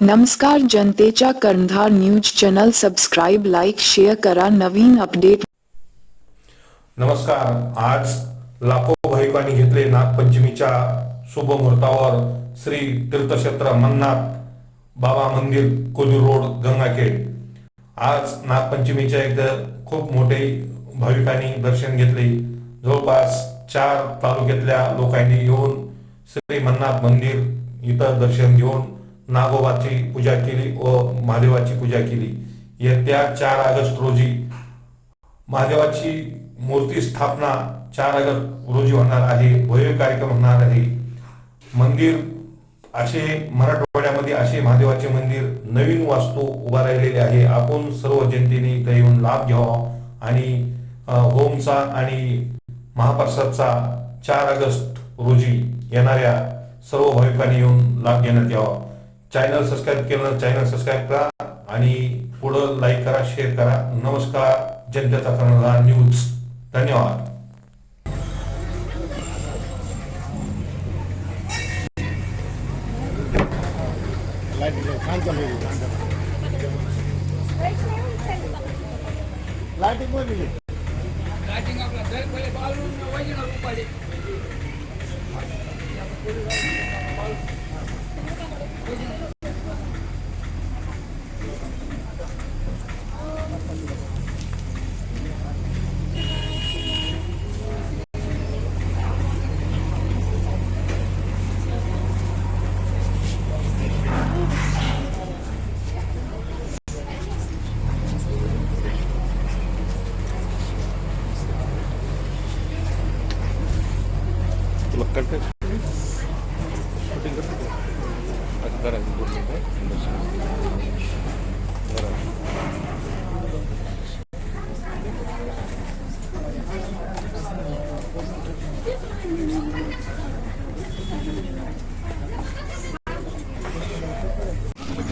नमस्कार जनतेच्या कर्णधार news channel subscribe like share करा. नवीन अपडेट. नमस्कार. आज लाखो भाविकांनी घेतले नागपंचमीच्या शुभ मुहूर्तावर श्री तीर्थक्षेत्र मन्नाथ बाबा मंदिर कोली रोड गंगाखेड. आज नागपंचमीच्या एकदा खूप मोठे भाविकांनी दर्शन घेतले. जवळपास चार तालुक्यातल्या लोकांनी येऊन श्री मन्नाथ मंदिर इथं दर्शन घेऊन नागोबाची पूजा केली व महादेवाची पूजा केली. येत्या चार ऑगस्ट रोजी महादेवाची मूर्ती स्थापना चार ऑगस्ट रोजी होणार आहे. भव्य कार्यक्रम होणार आहे. मंदिर असे मराठवाड्यामध्ये असे महादेवाचे मंदिर नवीन वास्तू उभा राहिलेले आहे. आपण सर्व जनतेने इथं येऊन लाभ घ्यावा आणि होमचा आणि महाप्रसादचा चार ऑगस्ट रोजी येणाऱ्या सर्व भाविकांनी येऊन लाभ घेण्यात यावा. चॅनल सबस्क्राईब केलं चॅनल सबस्क्राईब करा आणि पुढं लाईक करा शेअर करा. नमस्कार जनतेचा कर्णधार न्यूज धन्यवाद. लाईटिंगमध्ये. लाइटिंग आपला घर पहिले बाळून वैजन रुपाले करके शूटिंग कर सकते हैं अच्छा तरह से देखने का